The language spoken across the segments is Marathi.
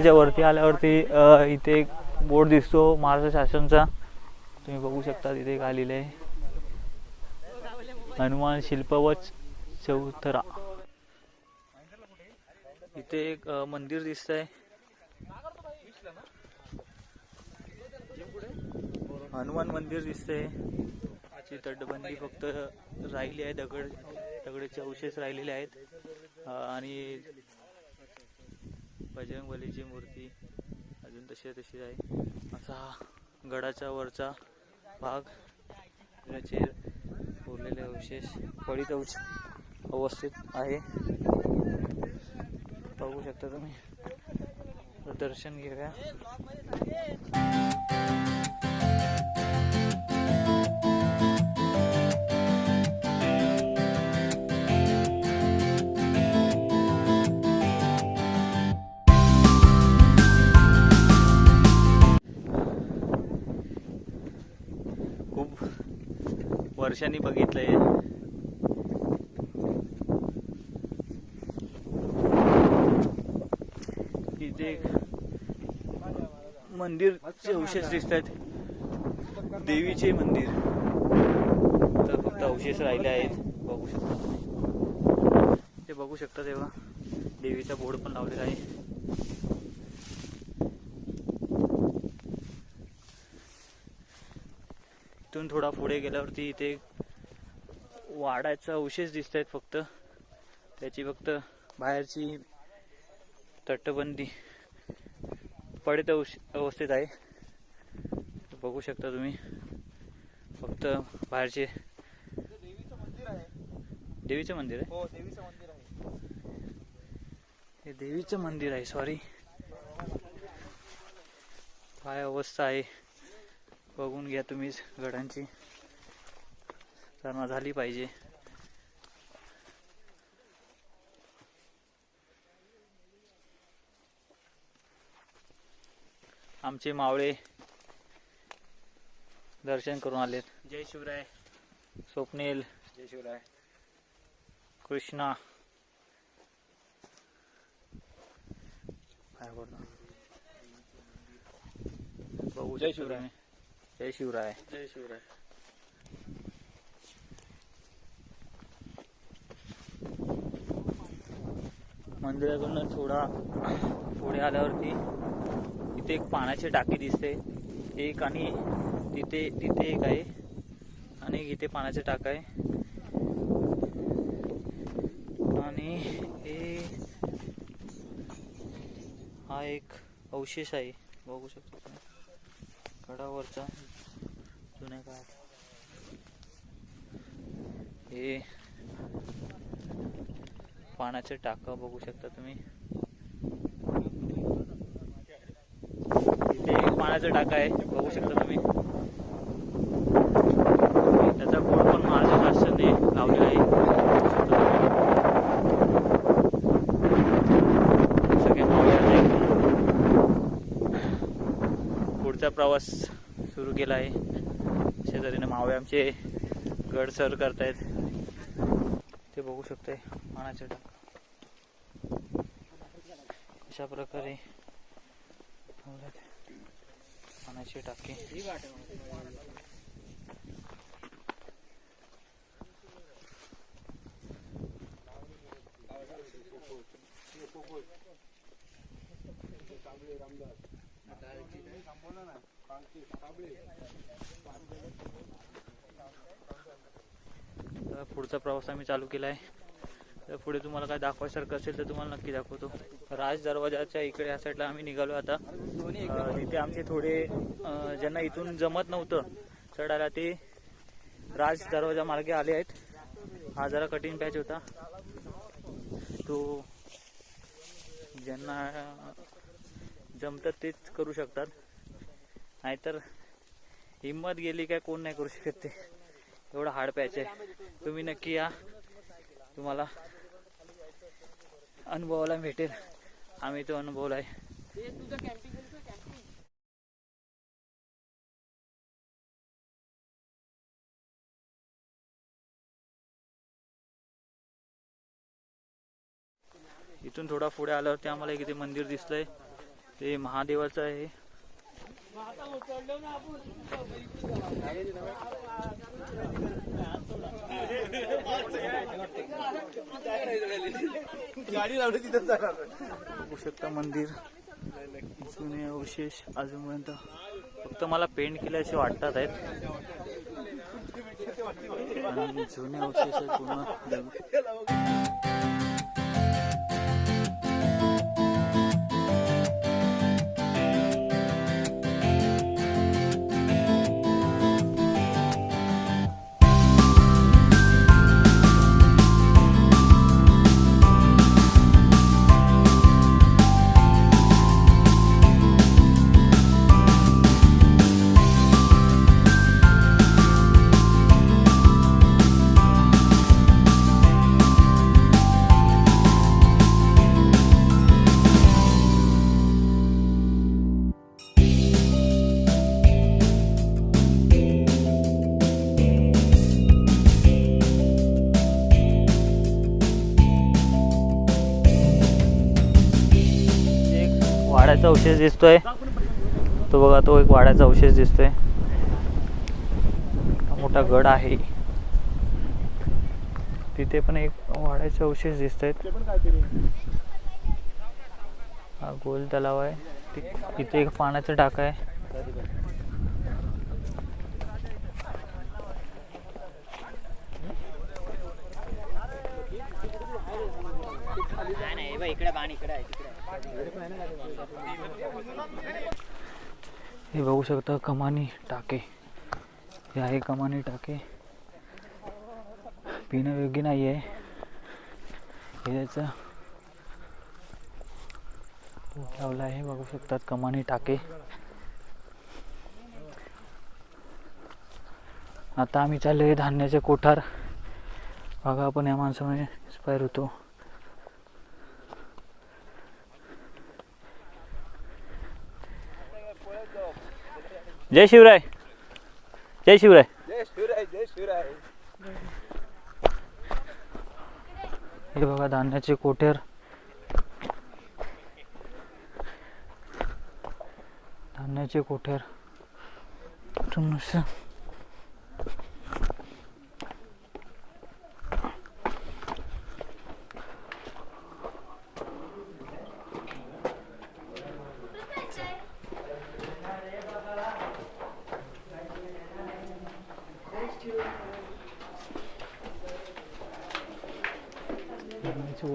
गडाच्या वरती आल्यावरती अ, इथे एक बोर्ड दिसतो महाराष्ट्र शासनचा. तुम्ही बघू शकता तिथे एक आलेलं आहे. हनुमान शिल्पवच चौथरा. इथे एक मंदिर दिसत आहे हनुमान मंदिर दिसतंय. याची तटबंदी फक्त राहिली आहे दगड दगडाचे अवशेष राहिलेले आहेत. आणि बजरंगबलीची मूर्ती अजून तशी तशी आहे. असा हा गडाचा वरचा भाग. उरलेले अवशेष पडित अवश अवस्थेत आहे. बघू शकता तुम्ही. दर्शन घेऊया. वर्षांनी बघितलंय? इथे मंदिर मंदिरचे अवशेष दिसत आहेत देवीचे मंदिर. तर फक्त अवशेष राहिले आहेत. बघू शकता ते बघू शकता तेव्हा. देवीचा बोर्ड पण लावलेला आहे. इथून थोडा पुढे गेल्यावरती इथे वाड्याचा अवशेष दिसत आहेत फक्त. त्याची फक्त बाहेरची तटबंदी पडित अवश अवस्थेत आहे. बघू शकता तुम्ही. फक्त बाहेरचे देवीचं मंदिर आहे. देवीचं मंदिर आहे हो देवीचं मंदिर आहे. हे देवीचं मंदिर आहे सॉरी काय अवस्था आहे. बघून घ्या तुम्हीच गडांची. चालना झाली पाहिजे. आमचे मावळे दर्शन करून आलेत. जय शिवराय. स्वप्नील जय शिवराय. कृष्णा. काय बघू जय शिवराय. जय शिवराय. जय शिवराय. मंदिराकडून थोडा पुढे आल्यावरती इथे एक पाण्याची टाकी दिसते. एक आणि तिथे तिथे एक आहे आणि एक इथे पाण्याची टाक आहे. आणि हे हा एक अवशेष आहे. बघू शकतो गडावरचा. पाण्याचे टाका बघू शकता तुम्ही. इथे एक पाण्याचा टाका आहे बघू शकता तुम्ही. त्याचा बोर्ड पण महाराष्ट्र शासनाने लावलेला आहे. सगळे पुढचा प्रवास सुरू केला आहे. शेजारीने मावळे आमचे गड सर करतायत. ते बघू शकताय. पाण्याचे टाक अशा प्रकारे पाण्याचे पाण्याची टाकी. पुढचा प्रवास आम्ही चालू केला आहे तर पुढे तुम्हाला काय दाखवायसारखं असेल तर तुम्हाला नक्की दाखवतो. राज दरवाजाच्या इकडे या साईडला आम्ही निघालो आता. इथे आमचे थोडे ज्यांना इथून जमत नव्हतं चढायला ते राज दरवाजा मार्गे आले आहेत. हा जरा कठीण पॅच होता. तो ज्यांना जमतात तेच करू शकतात. नाहीतर हिंमत गेली काय कोण नाही करू शकत ते. एवढा हार्ड पॅच आहे. तुम्ही नक्की या. तुम्हाला अनुभवाला भेटेल. आम्ही तो अनुभवलाय इथून थोडा पुढे आल्यावरती आम्हाला एक इथे मंदिर दिसलंय. ते महादेवाचं आहे. गाडी लावली तिथं बघू शकता मंदिर. जुने अवशेष अजूनपर्यंत फक्त मला पेंट केल्याचे वाटतात आहेत. आणि जुने अवशेष पूर्ण. वाड्याचा अवशेष दिसतोय. तो बघा तो एक वाड्याचा अवशेष दिसतोय. मोठा गड आहे. तिथे पण एक वाड्याचे अवशेष दिसत आहेत हा गोल तलाव आहे. तिथे एक पाण्याचा टाका आहे. इकडे पाणी इकडे आहे. हे बघू शकता कमानी टाके. हे आहे कमानी टाके. पिणं योग्य नाही आहे हे त्याचं लावलं आहे. बघू शकतात कमानी टाके. आता आम्ही चाललो आहे धान्याचे कोठार. बघा आपण या माणसामुळे इन्स्पायर होतो. जय शिवराय. जय शिवराय. जय शिवराय जय शिवराय. हे बघा धान्याचे कोठेर. धान्याचे कोठेर.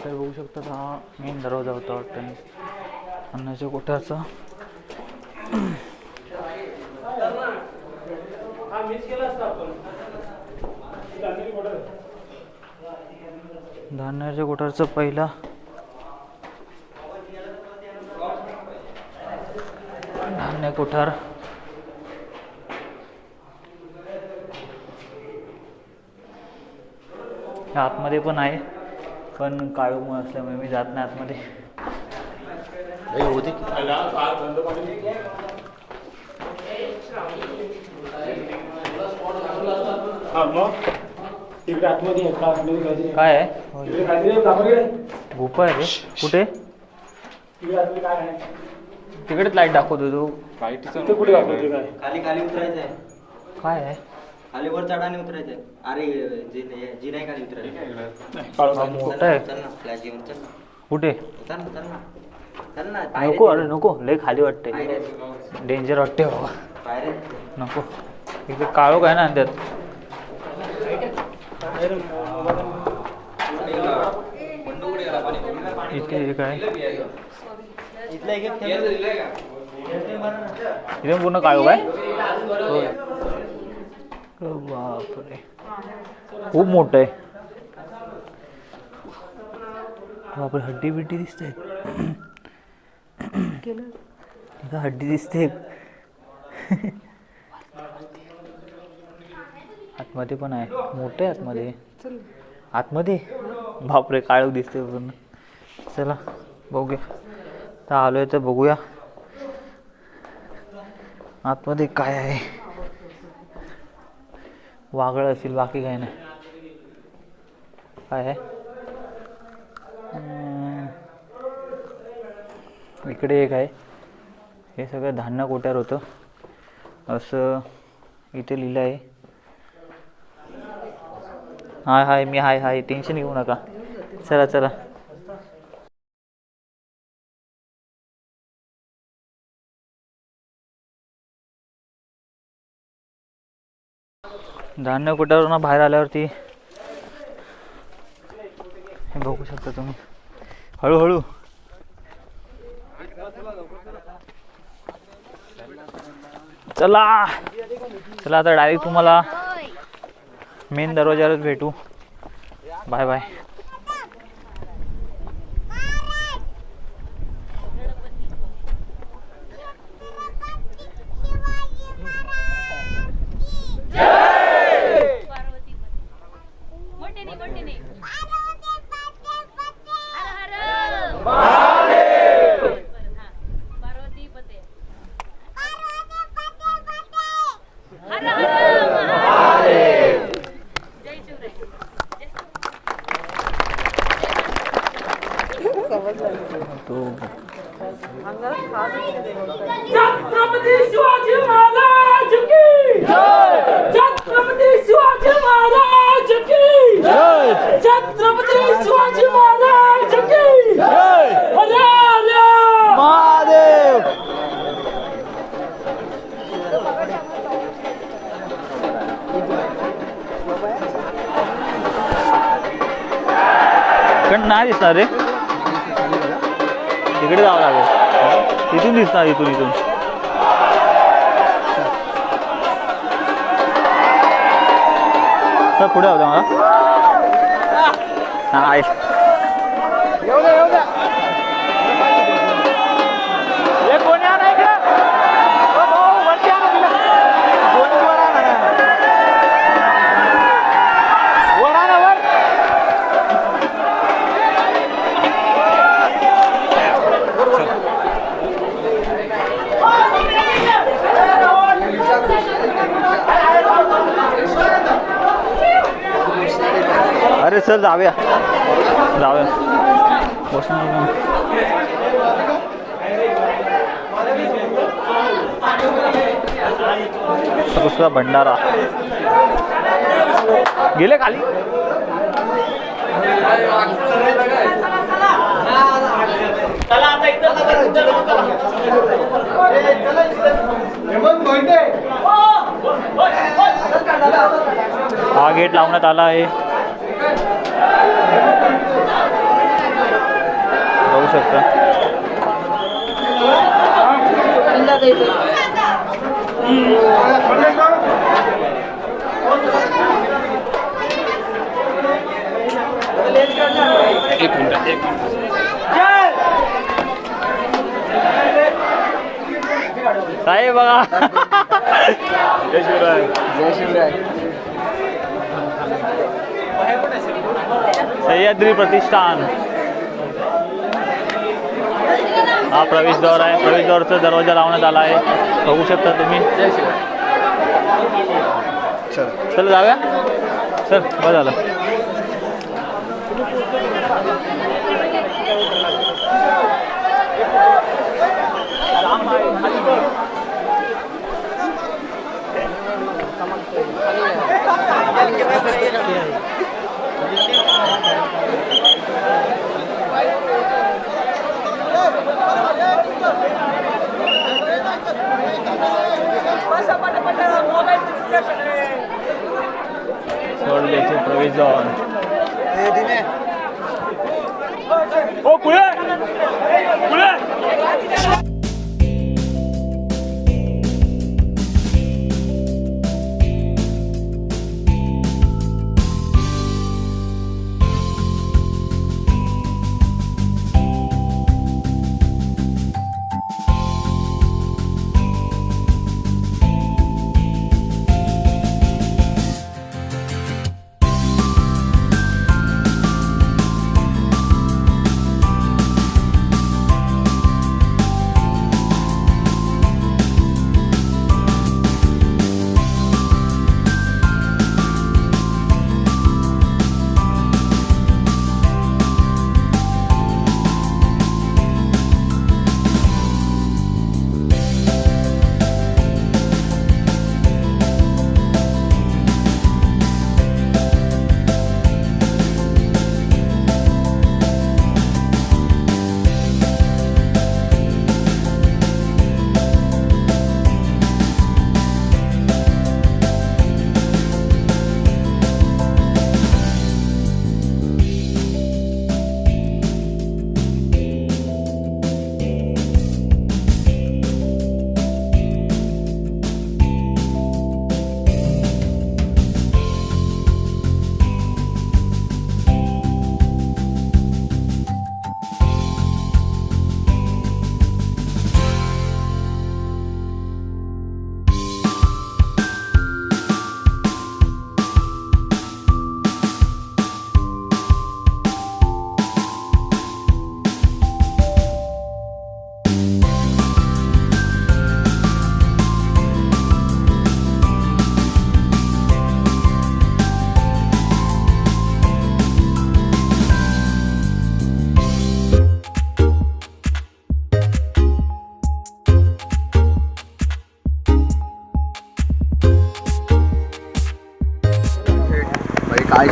मस्त बघू शकतात. हा मेन दरवाजा होता वाटतं. अन्नाच्या कोठारचा धान्याच्या कोठारचा पहिला. धान्य कोठार. आतमध्ये पण आहे. पण काळोख असल्यामुळे मी जात नाही आतमध्ये. होते हा. काय आहे? काहीतरी आहे, कुठे? तिकडेच लाइट दाखवतो तू. तिथे कुठे काय आहे? खाली वर चढाने उतरायचंय अरे जी नाही जी नाही खाली उतरायचं हा, आहे. चल ना फ्लॅश घेऊन चल ना. कुठे? चल ना चल ना. चल ना नको अरे नको लय खाली वाटते पायऱ्या डेंजर वाटते बाबा. पायऱ्या नको. इकडे काळोख आहे ना त्यात इथे एक आहे इथला एक इथे पूर्ण काळोख आहे होय. अरे बापरे. खूप मोठं आहे. बापरे हड्डी बिड्डी दिसते. हड्डी दिसते. आतमध्ये पण आहे. मोठं आहे आतमध्ये. आतमध्ये? बापरे काळख दिसते पूर्ण. चला बघूया. तर आलोय तर बघूया. आतमध्ये काय आहे? वागळ असेल बाकी काही नाही. काय आहे? इकडे एक आहे. हे सगळं धान्य कोट्यावर होतं. असं इथे लिहिलं आहे. हाय हाय मी हाय हाय. टेन्शन घेऊ नका. चला चला. धान्य कुटावरून बाहेर आल्यावरती हे बघू शकता तुम्ही. हळूहळू. चला. चला आता डायरेक्ट तुम्हाला मेन दरवाजावरच भेटू. बाय बाय पार्वती मोठे नाही मोठे नाही हर हर पार्वती पते हर हर महादेव. जय शिवराय छत्रपती शिवाजी महाराज की छत्रपती शिवाजी महाराज की छत्रपती शिवाजी महाराज की अरे अरे महादेव! पण नाही दिसणार रे. तिकडे जावं लागेल. इथून दिसणार इथून इथून. पुढे होतं मला हा. आहे हे कोणी आणा इकडं? ओ भाऊ, वरती आणा तिला. कोणीच वर आणा ना. वर आणा, वर. अरे सर जाऊया. जाऊया. बस दुसरा भंडारा. गेले खाली? हा गेट लावण्यात आला आहे. बघू शकता. साहेब बघा? जय शिवराय. जय शिवराय. सह्याद्री प्रतिष्ठान. हा प्रवेशद्वार आहे. प्रवेशद्वारचा दरवाजा लावण्यात आला आहे. बघू शकता तुम्ही. चल जाऊया. चल बरं झालं. सोडल्याचे प्रवेशद्वार ओ पुढे पुढे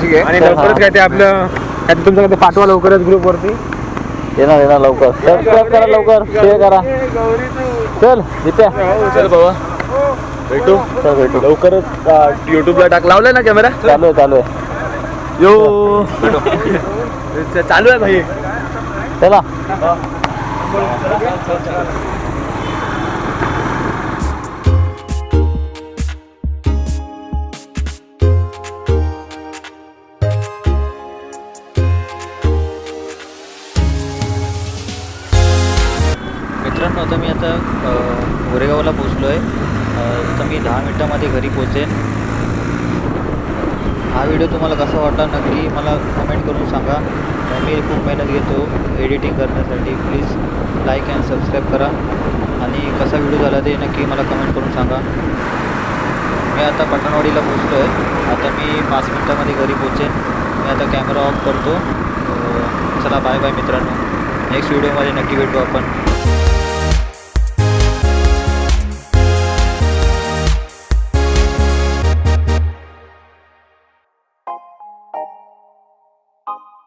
काळजी घे आणि लवकरच काय ते आपलं काय ते तुमचं काय ते पाठवा लवकरच ग्रुप वरती. येणार येणार लवकर. सबस्क्राईब करा लवकर. शेअर करा. चल जित्या. चल बाबा. भेटू? चल भेटू. लवकरच युट्यूबला टाक लावलाय ना कॅमेरा चालू आहे चालू आहे. यो. चालू आहे भाई. चला. तर मी दहा मिनटामध्ये घरी पोचेन हा व्हिडिओ तुम्हाला कसा वाटला नक्की मला कमेंट करून सांगा. मी खूप मेहनत घेतो एडिटिंग करण्यासाठी. प्लीज लाईक अँड सबस्क्राईब करा. आणि कसा व्हिडिओ झाला ते नक्की मला कमेंट करून सांगा. मी आता पटणवाडीला पोचलो आहे आता मी पाच मिनटामध्ये घरी पोचेन मी आता कॅमेरा ऑफ करतो. चला बाय बाय मित्रांनो. नेक्स्ट व्हिडिओमध्ये नक्की भेटू आपण. you